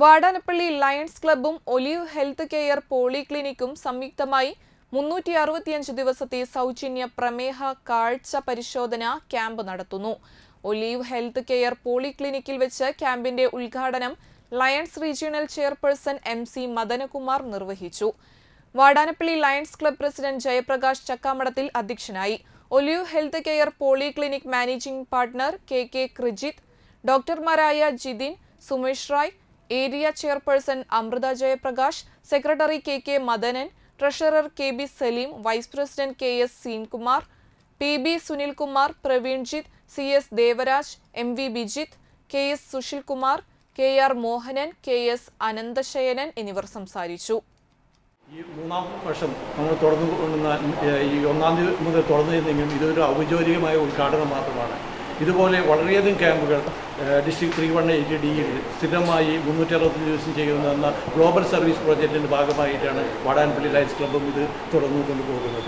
Vadanappally Lions ക്ലബ്ബും olive health care പോളിക്ലിനിക്കും സംയുക്തമായി മുന്നൂറ്റി അറുപത്തിയഞ്ച് ദിവസത്തെ സൗജന്യ പ്രമേഹ കാഴ്ച പരിശോധന ക്യാമ്പ് നടത്തുന്നു. ഒലീവ് ഹെൽത്ത് കെയർ പോളിക്ലിനിക്കിൽ വെച്ച് ക്യാമ്പിന്റെ ഉദ്ഘാടനം Lions regional chairperson M C Madanakumar നിർവഹിച്ചു. Vadanappally Lions club president Jayaprakash Chakkamadathil അധ്യക്ഷനായി. Olive health care polyclinic managing partner K K Krijith ഡോക്ടർമാരായ Jithin Sumesh Rai area chairperson Amritha Jayaprakash secretary K K Madanan treasurer K B Saleem vice president K S Seenkumar P B Sunilkumar Praveenjith C S Devaraj M V Bijith K S Susheelkumar K R Mohanan K S Ananthasayanan എന്നിവർ സംസാരിച്ചു. ഈ മൂന്നാം വർഷം നമ്മൾ തുടർന്നു ഈ ഒന്നാം തീയതി മുതൽ തുറന്നു ചെയ്യുന്നെങ്കിലും ഇതൊരു ഔദ്യോഗികമായ ഉദ്ഘാടനം മാത്രമാണ്. ഇതുപോലെ വളരെയധികം ക്യാമ്പുകൾ ഡിസ്ട്രിക്ട് ത്രീ വൺ എയ്റ്റ് ഡിയിൽ സ്ഥിരമായി മുന്നൂറ്റി അറുപത്തഞ്ച് ദിവസം ചെയ്യുന്ന ഗ്ലോബൽ സർവീസ് പ്രോജക്റ്റിന്റെ ഭാഗമായിട്ടാണ് വാടാൻപള്ളി ലയൻസ് ക്ലബ്ബും ഇത് തുടർന്നു കൊണ്ടുപോകുന്നത്